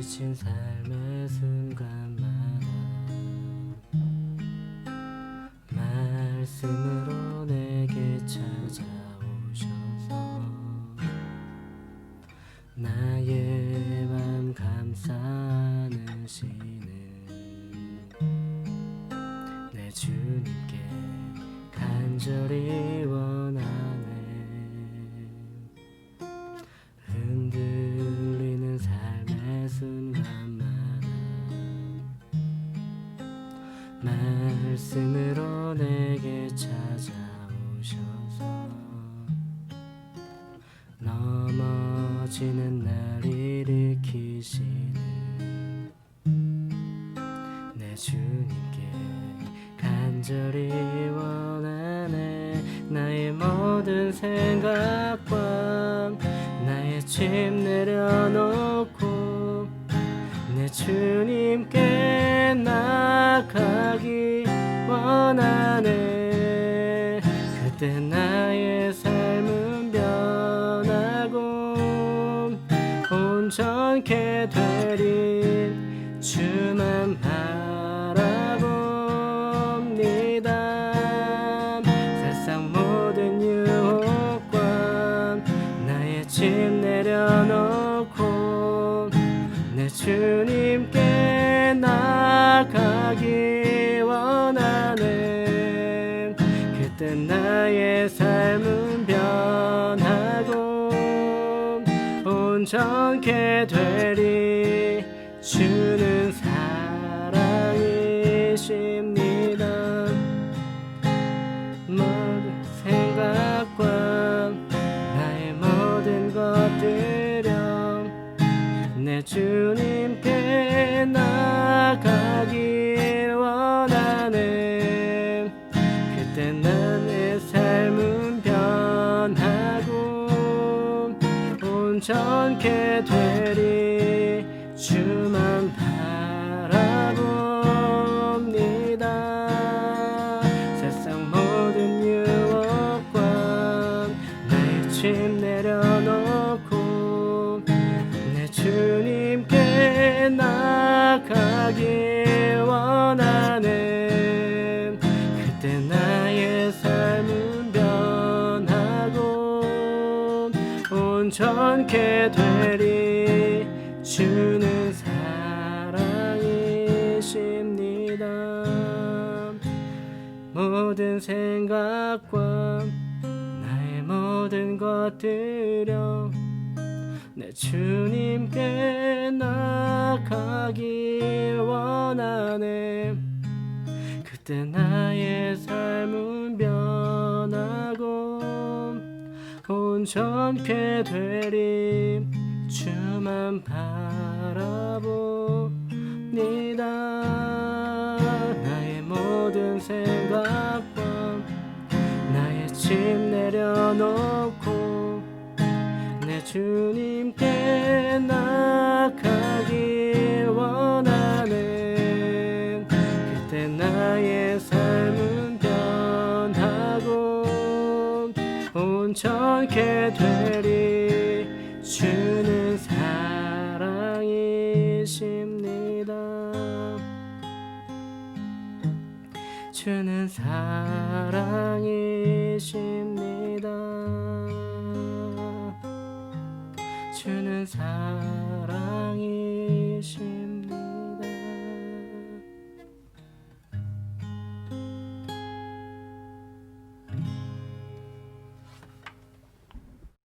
지친 삶의 순간마다 말씀으로 내게 찾아오셔서 나의 맘 감싸 안으시는 내 주님께 간절히 원하 말씀으로 내게 찾아오셔서 넘어지는 날 일으키시는 내 주님께 간절히 원하네. 나의 모든 생각과 나의 짐 내려놓고 내 주님께 나가기 원하네. 그때 나의 삶은 변하고 온전케 되리. 주만 바 주님께 나가기 원하네 그때 나의 삶은 변하고 온전케 되리. 주는 사랑이십니다. 모든 생각과 나의 모든 것들여 내주 온전케 되리. 주만 바라봅니다. 세상 모든 유혹과 짐 내려놓고 내 주님께 나가길 원하네 온전케 되리. 주는 사랑이십니다. 모든 생각과 나의 모든 것들여 내 주님께 나가길 원하네. 그때 나의 삶은 변하고 온전케 되리 주만 바라봅니다. 나의 모든 생각과 나의 짐 내려놓고 내 주님께 온전케 되리. 주는 사랑이십니다. 주는 사랑이십니다. 주는 사랑이십니다